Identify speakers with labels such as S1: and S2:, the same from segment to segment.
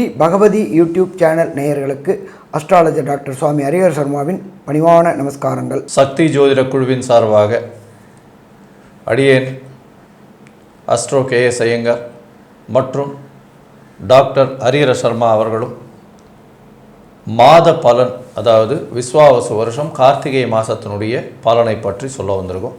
S1: Sri Bhagavathi YouTube channel நேயர்களுக்கு astrologer doctor சுவாமி ஹரிஹர் சர்மாவின் பணிவான நமஸ்காரங்கள்.
S2: சக்தி ஜோதிட குழுவின் சார்பாக அடியேன் அஸ்ட்ரோ கே எஸ் ஐயங்கர் மற்றும் டாக்டர் ஹரிஹர சர்மா அவர்களும் மாத பலன் அதாவது விஸ்வாவசு வருஷம் கார்த்திகை மாதத்தினுடைய பலனை பற்றி சொல்ல வந்திருக்கோம்.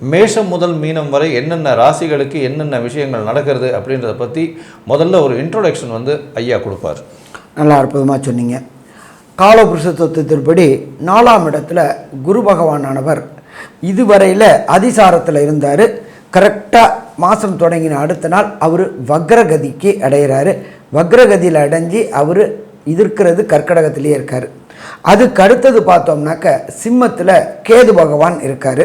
S2: மேஷம் முதல் மீனம் வரை என்னென்ன ராசிகளுக்கு என்னென்ன விஷயங்கள் நடக்கிறது அப்படின்றத பற்றி முதல்ல ஒரு இன்ட்ரோடக்ஷன் வந்து ஐயா கொடுப்பார்.
S1: நல்லா அற்புதமாக சொன்னீங்க. காலபுருஷ தத்துவத்தின்படி நாலாம் இடத்துல குரு பகவானானவர் இதுவரையில் அதிசாரத்தில் இருந்தார். கரெக்டாக மாதம் தொடங்கின அடுத்த நாள் அவர் வக்ரகதிக்கு அடைகிறாரு வக்ரகதியில் அடைஞ்சி அவர் இருக்கிறது கர்க்கடகத்திலே இருக்கார். அதுக்கு அடுத்தது பார்த்தோம்னாக்க சிம்மத்தில் கேது பகவான் இருக்கார்.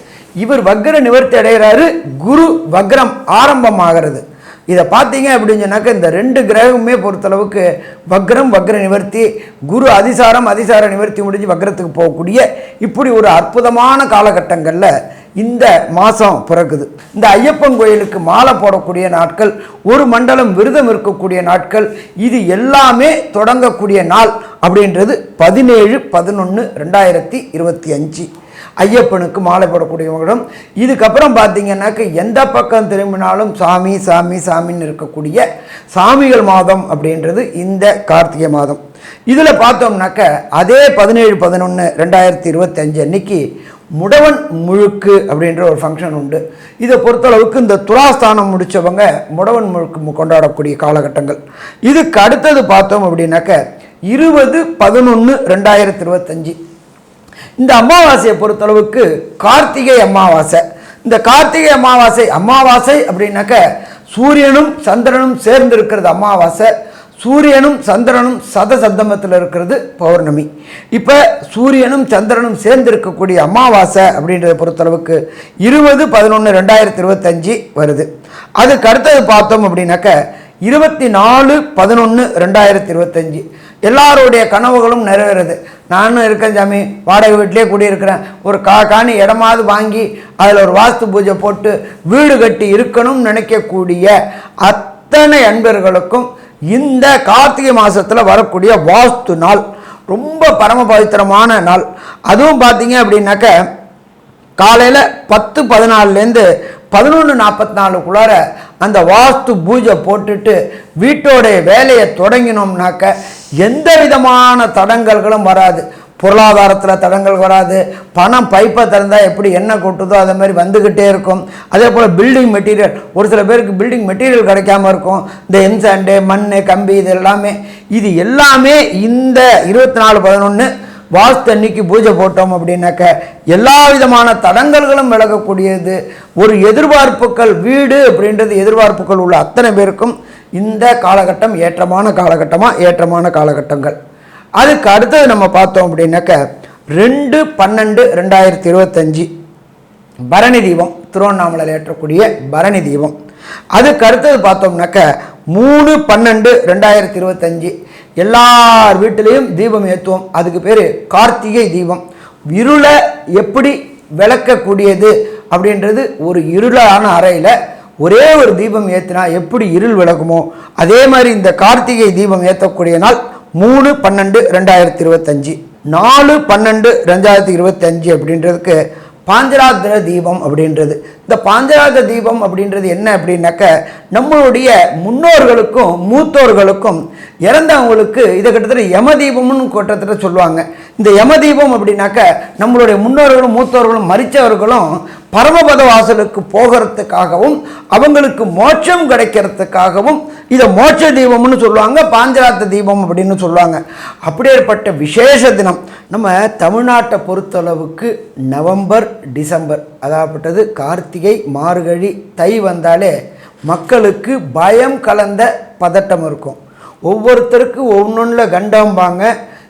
S1: இவர் வக்ர நிவர்த்தி அடைகிறாரு குரு வக்ரம் ஆரம்பமாகிறது. இதை பார்த்தீங்க அப்படின்னு சொன்னாக்க இந்த ரெண்டு கிரகமுமே பொறுத்தளவுக்கு வக்ரம் வக்ர நிவர்த்தி குரு அதிசாரம் அதிசார நிவர்த்தி முடிஞ்சு வக்ரத்துக்கு போகக்கூடிய இப்படி ஒரு அற்புதமான காலகட்டங்களில் இந்த மாதம் பிறக்குது. இந்த ஐயப்பன் கோயிலுக்கு மாலை போடக்கூடிய நாட்கள் ஒரு மண்டலம் விரதம் இருக்கக்கூடிய நாட்கள் இது எல்லாமே தொடங்கக்கூடிய நாள் அப்படின்றது பதினேழு பதினொன்று ரெண்டாயிரத்தி இருபத்தி அஞ்சு. ஐயப்பனுக்கு மாலை போடக்கூடியவங்களும் இதுக்கப்புறம் பார்த்தீங்கன்னாக்க எந்த பக்கம் திரும்பினாலும் சாமி சாமி சாமின்னு இருக்கக்கூடிய சாமிகள் மாதம் அப்படின்றது இந்த கார்த்திகை மாதம். இதில் பார்த்தோம்னாக்க அதே பதினேழு பதினொன்று ரெண்டாயிரத்தி இருபத்தஞ்சு அன்னைக்கு முடவன் முழுக்கு அப்படின்ற ஒரு ஃபங்க்ஷன் உண்டு. இதை பொறுத்தளவுக்கு இந்த துலாஸ்தானம் முடித்தவங்க முடவன் முழுக்கு கொண்டாடக்கூடிய காலகட்டங்கள். இதுக்கு அடுத்தது பார்த்தோம் அப்படின்னாக்க இருபது பதினொன்று ரெண்டாயிரத்தி இருபத்தஞ்சி. இந்த அமாவாசையை பொறுத்தளவுக்கு கார்த்திகை அமாவாசை. இந்த கார்த்திகை அமாவாசை அமாவாசை அப்படின்னாக்க சூரியனும் சந்திரனும் சேர்ந்து இருக்கிறது அமாவாசை. சூரியனும் சந்திரனும் சத சப்தமத்தில் இருக்கிறது பௌர்ணமி. இப்போ சூரியனும் சந்திரனும் சேர்ந்து இருக்கக்கூடிய அமாவாசை அப்படின்றத பொறுத்தளவுக்கு இருபது பதினொன்று ரெண்டாயிரத்தி இருபத்தஞ்சி வருது. அதுக்கு அடுத்தது பார்த்தோம் அப்படின்னாக்க இருபத்தி நாலு பதினொன்று ரெண்டாயிரத்தி இருபத்தஞ்சி. எல்லாருடைய கனவுகளும் நிறைவேறுது. நானும் இருக்கேன் சாமி. வாடகை வீட்டிலே குடியிருக்கிறேன். ஒரு கா காணி இடமாவது வாங்கி அதில் ஒரு வாஸ்து பூஜை போட்டு வீடு கட்டி இருக்கணும்னு நினைக்கக்கூடிய அத்தனை அன்பர்களுக்கும் இந்த கார்த்திகை மாதத்தில் வரக்கூடிய வாஸ்து நாள். ரொம்ப பரம பவித்திரமான நாள். அதுவும் பார்த்தீங்க அப்படின்னாக்க காலையில் பத்து பதினாலுலேருந்து பதினொன்று நாற்பத்தி நாலுக்குள்ளார அந்த வாஸ்து பூஜை போட்டுட்டு வீட்டோடைய வேலையை தொடங்கினோம்னாக்க எந்த விதமான தடங்கல்களும் வராது. பொருளாதாரத்தில் தடங்கள் வராது. பணம் பைப்பை திறந்தால் எப்படி என்ன கொட்டுதோ அதை மாதிரி வந்துக்கிட்டே இருக்கும். அதே போல் பில்டிங் மெட்டீரியல் ஒரு சில பேருக்கு பில்டிங் மெட்டீரியல் கிடைக்காம இருக்கும். இந்த எம்சாண்டு மண் கம்பி இது எல்லாமே. இது எல்லாமே இந்த இருபத்தி நாலு பதினொன்று வாஸ்து அன்னைக்கு பூஜை போட்டோம் அப்படின்னாக்க எல்லா விதமான தடங்கல்களும் விலகக்கூடியது. ஒரு எதிர்பார்ப்புகள் வீடு அப்படின்றது எதிர்பார்ப்புகள் உள்ள அத்தனை பேருக்கும் இந்த காலகட்டம் ஏற்றமான காலகட்டமாக ஏற்றமான காலகட்டங்கள். அதுக்கு அடுத்தது நம்ம பார்த்தோம் அப்படின்னாக்க ரெண்டு பன்னெண்டு ரெண்டாயிரத்தி இருபத்தஞ்சி பரணி தீபம் திருவண்ணாமலையில் ஏற்றக்கூடிய பரணி தீபம். அதுக்கு அடுத்தது பார்த்தோம்னாக்க மூணு பன்னெண்டு ரெண்டாயிரத்தி இருபத்தஞ்சி எல்லார் வீட்டிலையும் தீபம் ஏற்றுவோம் அதுக்கு பேர் கார்த்திகை தீபம். இருளை எப்படி விளக்கக்கூடியது அப்படின்றது ஒரு இருளான அறையில் ஒரே ஒரு தீபம் ஏற்றினா எப்படி இருள் விளக்குமோ அதே மாதிரி இந்த கார்த்திகை தீபம் ஏற்றக்கூடிய நாள் மூணு பன்னெண்டு ரெண்டாயிரத்தி இருபத்தஞ்சி. நாலு பன்னெண்டு ரெண்டாயிரத்தி இருபத்தஞ்சி அப்படின்றதுக்கு பாஞ்சராத்திர தீபம் அப்படின்றது. இந்த பாஞ்சராத்திர தீபம் அப்படின்றது என்ன அப்படின்னாக்க நம்மளுடைய முன்னோர்களுக்கும் மூத்தோர்களுக்கும் இறந்தவங்களுக்கு இதை கிட்டத்தட்ட யம தீபம்னு கிட்டத்தட்ட சொல்லுவாங்க. இந்த யமதீபம் அப்படின்னாக்க நம்மளுடைய முன்னோர்களும் மூத்தோர்களும் மரித்தவர்களும் பரமபத வாசலுக்கு போகிறதுக்காகவும் அவங்களுக்கு மோட்சம் கிடைக்கிறதுக்காகவும் இதை மோட்ச தீபம்னு சொல்லுவாங்க பாஞ்சராத்த தீபம் அப்படின்னு சொல்லுவாங்க. அப்படியேற்பட்ட விசேஷ தினம். நம்ம தமிழ்நாட்டை பொறுத்தளவுக்கு நவம்பர் டிசம்பர். அதாகப்பட்டது கார்த்திகை மார்கழி தை வந்தாலே மக்களுக்கு பயம் கலந்த பதட்டம் இருக்கும். ஒவ்வொருத்தருக்கு ஒன்றில் கண்டம்பாங்க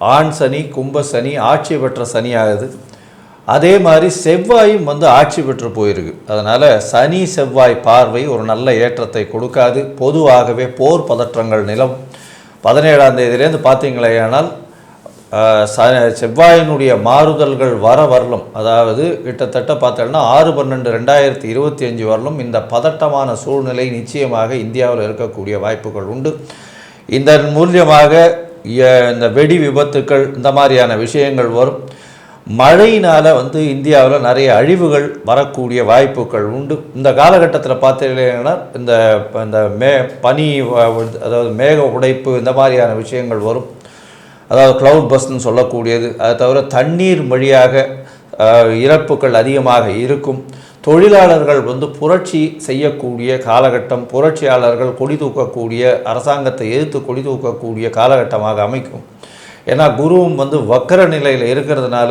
S2: ஆண் சனி கும்ப சனி ஆட்சி பெற்ற சனி ஆகுது அதே மாதிரி செவ்வாயும் வந்து ஆட்சி பெற்று போயிருக்கு. அதனால் சனி செவ்வாய் பார்வை ஒரு நல்ல ஏற்றத்தை கொடுக்காது. பொதுவாகவே போர் பதற்றங்கள் நிலம் பதினேழாம் தேதியிலேருந்து பார்த்தீங்களேயானால் ச செவ்வாயினுடைய மாறுதல்கள் வர வரலும் அதாவது கிட்டத்தட்ட பார்த்தோம்னா ஆறு பன்னெண்டு ரெண்டாயிரத்தி இருபத்தி அஞ்சு வரலும் இந்த பதட்டமான சூழ்நிலை நிச்சயமாக இந்தியாவில் இருக்கக்கூடிய வாய்ப்புகள் உண்டு. இதன் மூலியமாக இந்த வெடி விபத்துக்கள் இந்த மாதிரியான விஷயங்கள் வரும். மழையினால் வந்து இந்தியாவில் நிறைய அழிவுகள் வரக்கூடிய வாய்ப்புகள் உண்டு. இந்த காலகட்டத்தில் பார்த்தீங்கன்னா இந்த இந்த மே பனி அதாவது மேக உடைப்பு இந்த மாதிரியான விஷயங்கள் வரும். அதாவது க்ளவுட் பஸ்ன்னு சொல்லக்கூடியது. அதை தவிர தண்ணீர் வழியாக அஹ், இறப்புகள் அதிகமாக இருக்கும். தொழிலாளர்கள் வந்து புரட்சி செய்யக்கூடிய காலகட்டம் புரட்சியாளர்கள் கொடி தூக்கக்கூடிய அரசாங்கத்தை எதிர்த்து கொடி தூக்கக்கூடிய காலகட்டமாக அமைக்கும். ஏன்னா குருவும் வந்து வக்கர நிலையில் இருக்கிறதுனால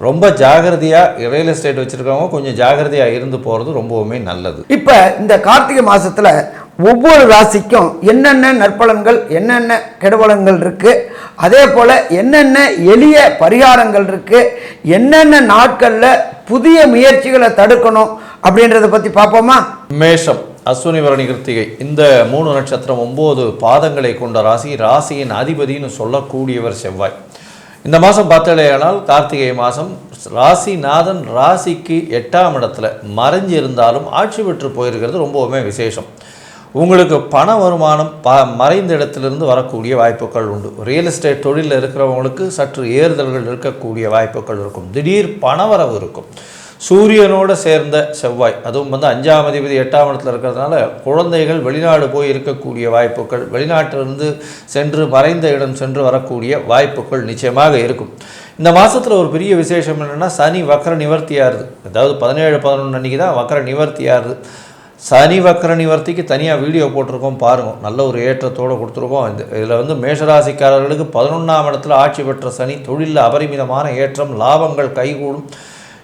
S2: ரொம்ப ஜாகிரதையாக ரியல் எஸ்டேட் வச்சுருக்கவங்க கொஞ்சம் ஜாகிரதையாக இருந்து போகிறது ரொம்பவுமே நல்லது.
S1: இப்போ இந்த கார்த்திகை மாதத்தில் ஒவ்வொரு ராசிக்கும் என்னென்ன நற்பலன்கள் என்னென்ன கெடுபலன்கள் இருக்குது அதே போல் என்னென்ன எளிய பரிகாரங்கள் இருக்குது என்னென்ன நாட்களில் புதிய முயற்சிகளை தடுக்கணும் அப்படின்றத பற்றி பார்ப்போமா?
S2: மேஷம் அஸ்வினி பரணி கிருத்திகை. இந்த மூணு நட்சத்திரம் ஒம்பது பாதங்களை கொண்ட ராசி ராசியின் அதிபதின்னு சொல்லக்கூடியவர் செவ்வாய். இந்த மாதம் பார்த்தலையானால் கார்த்திகை மாதம் ராசிநாதன் ராசிக்கு எட்டாம் இடத்துல மறைஞ்சு இருந்தாலும் ஆட்சி பெற்று போயிருக்கிறது ரொம்பவுமே விசேஷம். உங்களுக்கு பண வருமானம் ப மறைந்த இடத்திலிருந்து வரக்கூடிய வாய்ப்புகள் உண்டு. ரியல் எஸ்டேட் தொழிலில் இருக்கிறவங்களுக்கு சற்று ஏறுதல்கள் இருக்கக்கூடிய வாய்ப்புகள் இருக்கும். திடீர் பணவரவு இருக்கும். சூரியனோட சேர்ந்த செவ்வாய். அதுவும் வந்து அஞ்சாம் அதிபதி எட்டாம் இடத்துல இருக்கிறதுனால குழந்தைகள் வெளிநாடு போய் இருக்கக்கூடிய வாய்ப்புகள் வெளிநாட்டிலிருந்து சென்று மறைந்த இடம் சென்று வரக்கூடிய வாய்ப்புகள் நிச்சயமாக இருக்கும். இந்த மாதத்தில் ஒரு பெரிய விசேஷம் என்னென்னா சனி வக்கர நிவர்த்தியாகுது அதாவது பதினேழு பதினொன்று அன்றைக்கி தான் வக்கர நிவர்த்தியாகுது சனி வக்கர நிவர்த்திக்கு தனியாக வீடியோ போட்டிருக்கோம் பாருங்கள் நல்ல ஒரு ஏற்றத்தோடு கொடுத்துருக்கோம். இந்த இதில் வந்து மேஷராசிக்காரர்களுக்கு பதினொன்றாம் இடத்துல ஆட்சி பெற்ற சனி தொழிலில் அபரிமிதமான ஏற்றம் லாபங்கள் கைகூடும்.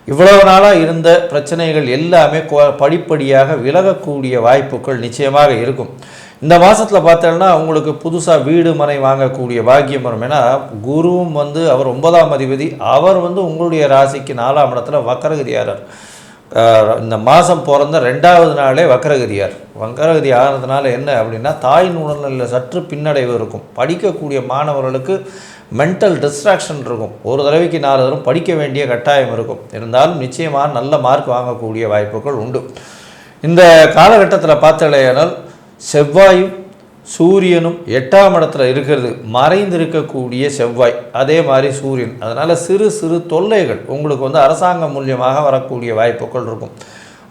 S2: இவ்வளவு நாளாக இருந்த பிரச்சனைகள் எல்லாமே படிப்படியாக விலகக்கூடிய வாய்ப்புகள் நிச்சயமாக இருக்கும். இந்த மாதத்தில் பார்த்தோம்னா உங்களுக்கு புதுசாக வீடு மனை வாங்கக்கூடிய பாக்கியம் வரும். ஏன்னா குருவும் வந்து அவர் ஒன்பதாம் அதிபதி. அவர் வந்து உங்களுடைய ராசிக்கு நாலாம் இடத்துல வக்கரகிரியாரர் இந்த மாதம் பிறந்த ரெண்டாவது நாளே வக்கரகதியார். வக்கரகதி ஆகிறதுனால என்ன அப்படின்னா தாய் நூலில் சற்று பின்னடைவு இருக்கும். படிக்கக்கூடிய மாணவர்களுக்கு மென்டல் டிஸ்ட்ராக்ஷன் இருக்கும். ஒரு தடவைக்கு நாலு தடவை படிக்க வேண்டிய கட்டாயம் இருக்கும். இருந்தாலும் நிச்சயமாக நல்ல மார்க் வாங்கக்கூடிய வாய்ப்புகள் உண்டு. இந்த காலகட்டத்தில் பார்த்தலையானால் செவ்வாயும் சூரியனும் எட்டாம் இடத்துல இருக்கிறது. மறைந்திருக்கக்கூடிய செவ்வாய் அதே மாதிரி சூரியன். அதனால் சிறு சிறு தொல்லைகள் உங்களுக்கு வந்து அரசாங்கம் மூலியமாக வரக்கூடிய வாய்ப்புகள் இருக்கும்.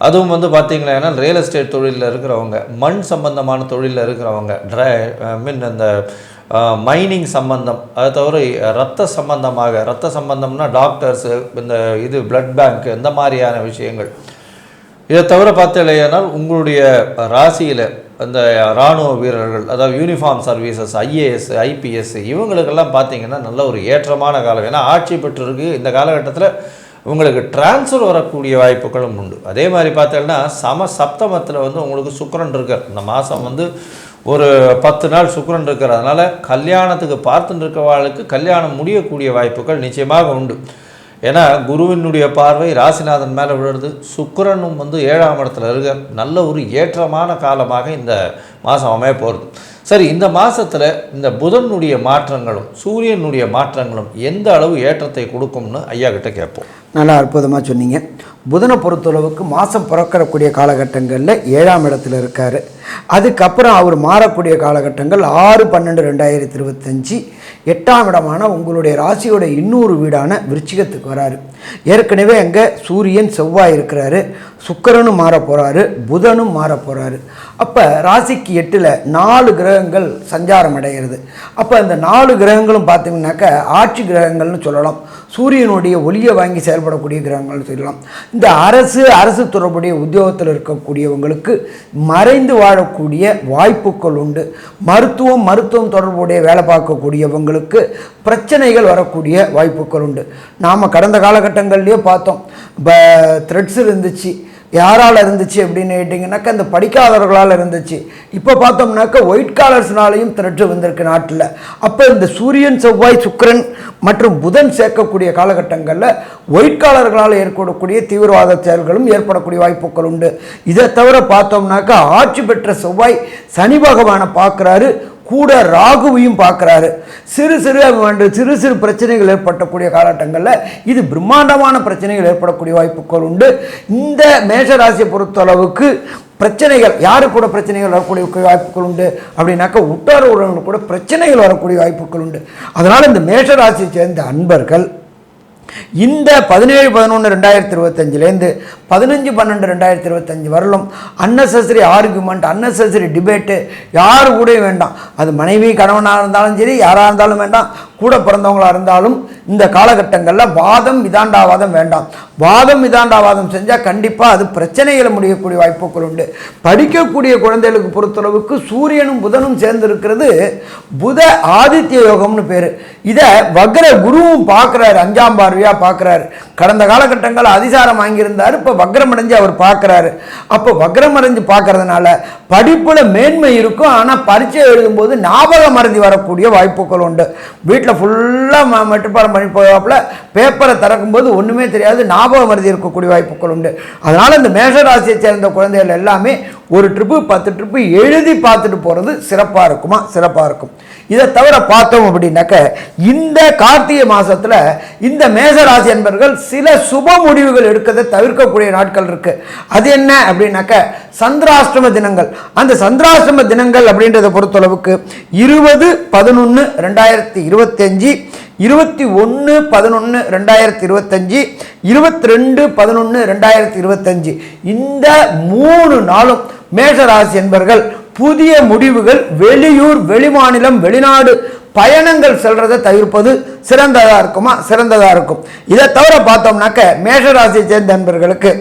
S2: அதுவும் வந்து பார்த்தீங்களா ரியல் எஸ்டேட் தொழிலில் இருக்கிறவங்க மண் சம்பந்தமான தொழிலில் இருக்கிறவங்க ட்ரை மீன் அந்த மைனிங் சம்பந்தம். அதை தவிர ரத்த சம்பந்தமாக ரத்த சம்பந்தம்னா டாக்டர்ஸு இந்த இது பிளட் பேங்க் இந்த மாதிரியான விஷயங்கள். இதை தவிர பார்த்தலையானால் உங்களுடைய ராசியில் அந்த இராணுவ வீரர்கள் அதாவது யூனிஃபார்ம் சர்வீசஸ் ஐஏஎஸ் ஐபிஎஸ் இவங்களுக்கெல்லாம் பார்த்தீங்கன்னா நல்ல ஒரு ஏற்றமான காலம். ஏன்னா ஆட்சி பெற்றிருக்கு. இந்த காலகட்டத்தில் உங்களுக்கு டிரான்ஸ்ஃபர் வரக்கூடிய வாய்ப்புகளும் உண்டு. அதே மாதிரி பார்த்தீங்கன்னா சம சப்தமத்தில் வந்து உங்களுக்கு சுக்கரன் இருக்கார். இந்த மாதம் வந்து ஒரு பத்து நாள் சுக்கிரன் இருக்கிறதுனால கல்யாணத்துக்கு பார்த்துட்டு இருக்கவாளுக்கு கல்யாணம் முடியக்கூடிய வாய்ப்புகள் நிச்சயமாக உண்டு. ஏன்னா குருவினுடைய பார்வை ராசிநாதன் மேலே விழுறது. சுக்கிரனும் வந்து ஏழாம் இடத்துல இருக்க நல்ல ஒரு ஏற்றமான காலமாக இந்த மாதம் அமைய போகிறது சரி இந்த மாதத்தில் இந்த புதனுடைய மாற்றங்களும் சூரியனுடைய மாற்றங்களும் எந்த அளவு ஏற்றத்தை கொடுக்கும்னு ஐயா கிட்ட கேட்போம்.
S1: நல்லா அற்புதமாக சொன்னீங்க. புதனை பொறுத்தளவுக்கு மாதம் பிறக்கக்கூடிய காலகட்டங்களில் ஏழாம் இடத்துல இருக்கார். அதுக்கப்புறம் அவர் மாறக்கூடிய காலகட்டங்கள் ஆறு பன்னெண்டு ரெண்டாயிரத்தி இருபத்தஞ்சி. எட்டாம் இடமான உங்களுடைய ராசியோட இன்னொரு வீடான விருச்சிகத்துக்கு வராரு. ஏற்கனவே அங்கே சூரியன் செவ்வாய் இருக்கிறாரு. சுக்கரனும் மாற போகிறாரு புதனும் மாற போகிறாரு அப்போ ராசிக்கு எட்டில் நாலு கிரகங்கள் சஞ்சாரம் அடைகிறது. அப்போ அந்த நாலு கிரகங்களும் பார்த்தீங்கன்னாக்கா ஆட்சி கிரகங்கள்னு சொல்லலாம். சூரியனுடைய ஒளியை வாங்கி செயல்படக்கூடிய கிரகங்கள்னு சொல்லலாம். இந்த அரசு அரசு தொடர்புடைய உத்தியோகத்தில் இருக்கக்கூடியவங்களுக்கு மறைந்து வாழக்கூடிய வாய்ப்புகள் உண்டு. மருத்துவம் மருத்துவம் தொடர்புடைய வேலை பார்க்கக்கூடியவங்களுக்கு பிரச்சனைகள் வரக்கூடிய வாய்ப்புகள் உண்டு. நாம் கடந்த காலகட்டங்கள்லேயே பார்த்தோம். இப்போ த்ரெட்ஸ் இருந்துச்சு. யாரால் இருந்துச்சு அப்படின்னு கேட்டிங்கனாக்கா அந்த படிக்காதவர்களால் இருந்துச்சு. இப்போ பார்த்தோம்னாக்கா ஒயிட் காலர்ஸ்னாலையும் திரட்டு வந்திருக்கு நாட்டில். அப்போ இந்த சூரியன் செவ்வாய் சுக்கிரன் மற்றும் புதன் சேர்க்கக்கூடிய காலகட்டங்களில் ஒயிட் காலர்களால் ஏற்படக்கூடிய தீவிரவாத செயல்களும் ஏற்படக்கூடிய வாய்ப்புகள் உண்டு. இதை தவிர பார்த்தோம்னாக்கா ஆட்சி பெற்ற செவ்வாய் சனி பகவானை பார்க்குறாரு. கூட ராகுவையும் பார்க்குறாரு. சிறு சிறு வந்து சிறு சிறு பிரச்சனைகள் ஏற்படக்கூடிய காலகட்டங்களில் இது பிரம்மாண்டமான பிரச்சனைகள் ஏற்படக்கூடிய வாய்ப்புகள் உண்டு. இந்த மேஷராசியை பொறுத்தளவுக்கு பிரச்சனைகள் யாரு கூட பிரச்சனைகள் வரக்கூடிய வாய்ப்புகள் உண்டு? அப்படின்னாக்கா உற்றார் உறவினர் கூட பிரச்சனைகள் வரக்கூடிய வாய்ப்புகள் உண்டு. அதனால் இந்த மேஷராசியை சேர்ந்த அன்பர்கள் இந்த பதினேழு பதினொன்று ரெண்டாயிரத்தி இருபத்தஞ்சிலேருந்து பதினஞ்சு பன்னெண்டு ரெண்டாயிரத்தி இருபத்தஞ்சி வரலும் அன்னெசரி ஆர்குமெண்ட் அன்னெசரி டிபேட்டு யார் கூடயும் வேண்டாம். அது மனைவி கணவனாக இருந்தாலும் சரி யாராக இருந்தாலும் வேண்டாம். கூட பிறந்தவங்களாக இருந்தாலும் இந்த காலகட்டங்களில் வாதம் விதாண்டாவாதம் வேண்டாம். வாதம் விதாண்டாவாதம் செஞ்சால் கண்டிப்பாக அது பிரச்சனைகளை முடியக்கூடிய வாய்ப்புகள் உண்டு. படிக்கக்கூடிய குழந்தைகளுக்கு பொறுத்தளவுக்கு சூரியனும் புதனும் சேர்ந்திருக்கிறது. புத ஆதித்ய யோகம்னு பேர். இதை வக்ர குருவும் பார்க்குறாரு அஞ்சாம் பார்வையாக பார்க்குறாரு கடந்த காலகட்டங்களில் அதிசாரம் வாங்கியிருந்தார் இப்போ வக்ரம் அடைஞ்சு அவர் பார்க்குறாரு அப்போ வக்ரம் அடைஞ்சு பார்க்கறதுனால படிப்பில் மேன்மை இருக்கும் ஆனால் பரீட்சை எழுதும்போது ஞாபகம் மறதி வரக்கூடிய வாய்ப்புகள் உண்டு. வீட்டில் ஃபுல்லாக மட்டுப்பாடம் பண்ணி போவாப்புல பேப்பரை திறக்கும்போது ஒன்றுமே தெரியாது ஞாபகம் வருது இருக்கக்கூடிய வாய்ப்புகள் உண்டு. அதனால் இந்த மேஷராசியை சேர்ந்த குழந்தைகள் எல்லாமே ஒரு ட்ரிப்பு பத்து ட்ரிப்பு எழுதி பார்த்துட்டு போகிறது சிறப்பாக இருக்குமா? சிறப்பாக இருக்கும். இதை தவிர பார்த்தோம் அப்படின்னாக்க இந்த கார்த்திகை மாதத்தில் இந்த மேசராசி என்பர்கள் சில சுப முடிவுகள் எடுக்கிறதை தவிர்க்கக்கூடிய நாட்கள் இருக்கு. அது என்ன அப்படின்னாக்க சந்திராஷ்டம தினங்கள். அந்த சந்திராஷ்டம தினங்கள் அப்படின்றத பொறுத்தளவுக்கு இருபது பதினொன்று ரெண்டாயிரத்தி இருபத்தஞ்சி இருபத்தி ஒன்று பதினொன்று ரெண்டாயிரத்தி இருபத்தஞ்சி இருபத்தி ரெண்டு பதினொன்று ரெண்டாயிரத்தி இருபத்தஞ்சி. இந்த மூணு நாளும் மேஷராசி என்பர்கள் புதிய முடிவுகள் வெளியூர் வெளிமாநிலம் வெளிநாடு பயணங்கள் செல்றதை தவிர்ப்பது சிறந்ததாக இருக்குமா? சிறந்ததாக இருக்கும். இதை தவிர பார்த்தோம்னாக்க மேஷராசியை சேர்ந்த நண்பர்களுக்கு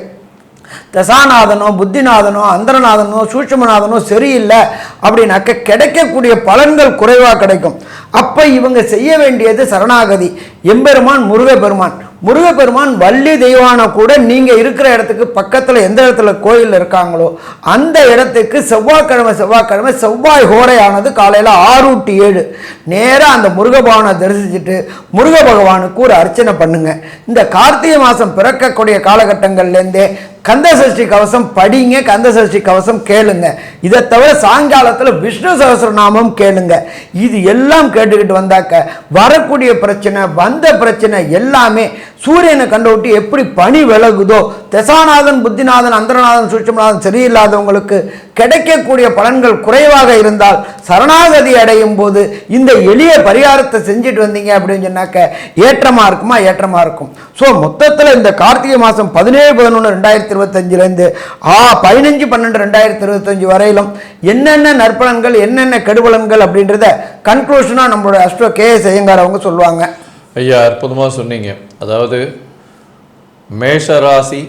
S1: தசாநாதனோ புத்திநாதனோ அந்தரநாதனோ சூட்சமநாதனோ சரியில்லை அப்படின்னாக்க கிடைக்கக்கூடிய பலன்கள் குறைவாக கிடைக்கும். அப்போ இவங்க செய்ய வேண்டியது சரணாகதி. எம்பெருமான் முருகப்பெருமான். முருகப்பெருமான் வள்ளி தெய்வான கூட நீங்கள் இருக்கிற இடத்துக்கு பக்கத்தில் எந்த இடத்துல கோயில் இருக்காங்களோ அந்த இடத்துக்கு செவ்வாய்க்கிழமை செவ்வாய்க்கிழமை செவ்வாய் ஹோரையானது காலையில் ஆறு டு ஏழு. நேராக அந்த முருகபவனை தரிசிச்சுட்டு முருக பகவானுக்கு ஒரு அர்ச்சனை பண்ணுங்க. இந்த கார்த்திகை மாதம் பிறக்கக்கூடிய காலகட்டங்கள்லேருந்தே கந்த சஷ்டி கவசம் படிங்க கந்த சஷ்டி கவசம் கேளுங்க. இதை தவிர சாயங்காலத்தில் விஷ்ணு சகசரநாமம் கேளுங்க. இது எல்லாம் கேட்டுக்கிட்டு வந்தாக்க வரக்கூடிய பிரச்சனை வந்த பிரச்சனை எல்லாமே சூரியனை கண்டுவிட்டு எப்படி பனி விலகுதோ தசாநாதன் புத்திநாதன் அந்தரநாதன் சூட்சமநாதன் சரியில்லாதவங்களுக்கு கிடைக்கக்கூடிய பலன்கள் குறைவாக இருந்தால் சரணாகதி அடையும் போது இந்த எளிய பரிகாரத்தை செஞ்சுட்டு வந்தீங்க அப்படின்னு சொன்னாக்க ஏற்றமாக இருக்குமா? ஏற்றமாக இருக்கும். ஸோ மொத்தத்தில் இந்த கார்த்திகை மாதம் பதினேழு பதினொன்று ரெண்டாயிரத்தி இருபத்தஞ்சிலேருந்து ஆ பதினஞ்சு பன்னெண்டு ரெண்டாயிரத்தி இருபத்தஞ்சு வரையிலும் என்னென்ன நற்பலன்கள் என்னென்ன கெடுபலன்கள் அப்படின்றத கன்க்ளூஷனாக நம்மளோட அஸ்ட்ரோ கே எஸ் ஐயங்கார் அவங்க சொல்லுவாங்க.
S2: ஐயா அற்புதமாக சொன்னீங்க. அதாவது மேஷராசி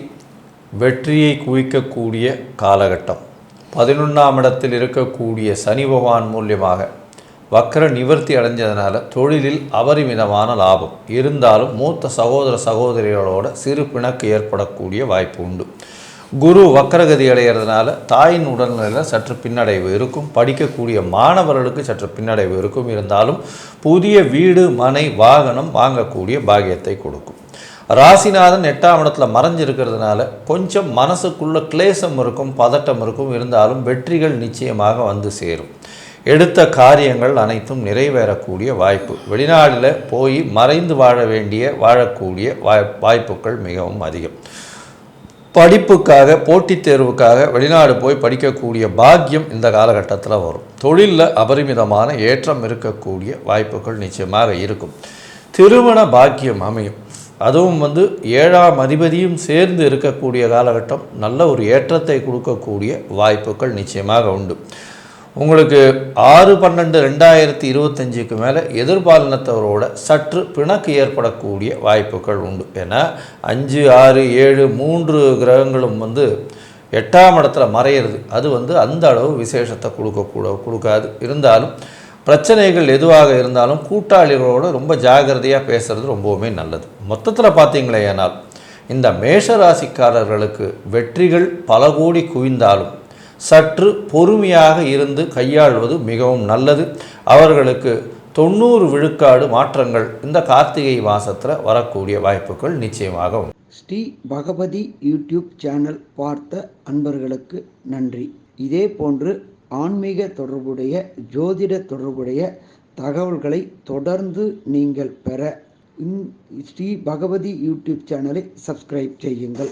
S2: வெற்றியை குவிக்கக்கூடிய காலகட்டம். பதினொன்றாம் இடத்தில் இருக்கக்கூடிய சனி பகவான் மூலியமாக வக்கர நிவர்த்தி அடைஞ்சதுனால தொழிலில் அபரிமிதமான லாபம். இருந்தாலும் மூத்த சகோதர சகோதரிகளோட சிறு பிணக்கு ஏற்படக்கூடிய வாய்ப்பு உண்டு. குரு வக்கரகதி அடைகிறதுனால தாயின் உடல்நிலையில் சற்று பின்னடைவு இருக்கும். படிக்கக்கூடிய மாணவர்களுக்கு சற்று பின்னடைவு இருக்கும். இருந்தாலும் புதிய வீடு மனை வாகனம் வாங்கக்கூடிய பாகியத்தை கொடுக்கும். ராசிநாதன் எட்டாம் இடத்துல மறைஞ்சிருக்கிறதுனால கொஞ்சம் மனசுக்குள்ள கிளேசம் இருக்கும் பதட்டம் இருக்கும். இருந்தாலும் வெற்றிகள் நிச்சயமாக வந்து சேரும். எடுத்த காரியங்கள் அனைத்தும் நிறைவேறக்கூடிய வாய்ப்பு. வெளிநாட்டில் போய் மறைந்து வாழ வேண்டிய வாழக்கூடிய வாய் வாய்ப்புகள் மிகவும் அதிகம். படிப்புக்காக போட்டித் தேர்வுக்காக வெளிநாடு போய் படிக்கக்கூடிய பாக்கியம் இந்த காலகட்டத்தில் வரும். தொழிலில் அபரிமிதமான ஏற்றம் இருக்கக்கூடிய வாய்ப்புகள் நிச்சயமாக இருக்கும். திருமண பாக்கியம் அமையும். அதுவும் வந்து ஏழாம் அதிபதியும் சேர்ந்து இருக்கக்கூடிய காலகட்டம் நல்ல ஒரு ஏற்றத்தை கொடுக்கக்கூடிய வாய்ப்புகள் நிச்சயமாக உண்டு. உங்களுக்கு ஆறு பன்னெண்டு ரெண்டாயிரத்தி இருபத்தஞ்சுக்கு மேலே எதிர்பாலினத்தவரோட சற்று பிணக்கு ஏற்படக்கூடிய வாய்ப்புகள் உண்டு. ஏன்னா அஞ்சு ஆறு ஏழு மூன்று கிரகங்களும் வந்து எட்டாம் இடத்துல மறையிறது. அது வந்து அந்த அளவு விசேஷத்தை கொடுக்கக்கூட கொடுக்காது. இருந்தாலும் பிரச்சனைகள் எதுவாக இருந்தாலும் கூட்டாளிகளோட ரொம்ப ஜாகிரதையாக பேசுறது ரொம்பவுமே நல்லது. மொத்தத்தில் பார்த்தீங்களே ஏனால் இந்த மேஷ ராசிக்காரர்களுக்கு வெற்றிகள் பல கோடி குவிந்தாலும் சற்று பொறுமையாக இருந்து கையாள்வது மிகவும் நல்லது. அவர்களுக்கு தொண்ணூறு விழுக்காடு மாற்றங்கள் இந்த கார்த்திகை மாதத்தில் வரக்கூடிய வாய்ப்புகள் நிச்சயமாக உண்டு
S1: ஸ்ரீ பகவதி யூடியூப் சேனல் பார்த்த அன்பர்களுக்கு நன்றி. இதே போன்று ஆன்மீக தொடர்புடைய ஜோதிட தொடர்புடைய தகவல்களை தொடர்ந்து நீங்கள் பெற ஸ்ரீ பகவதி யூடியூப் சேனலை சப்ஸ்கிரைப் செய்யுங்கள்.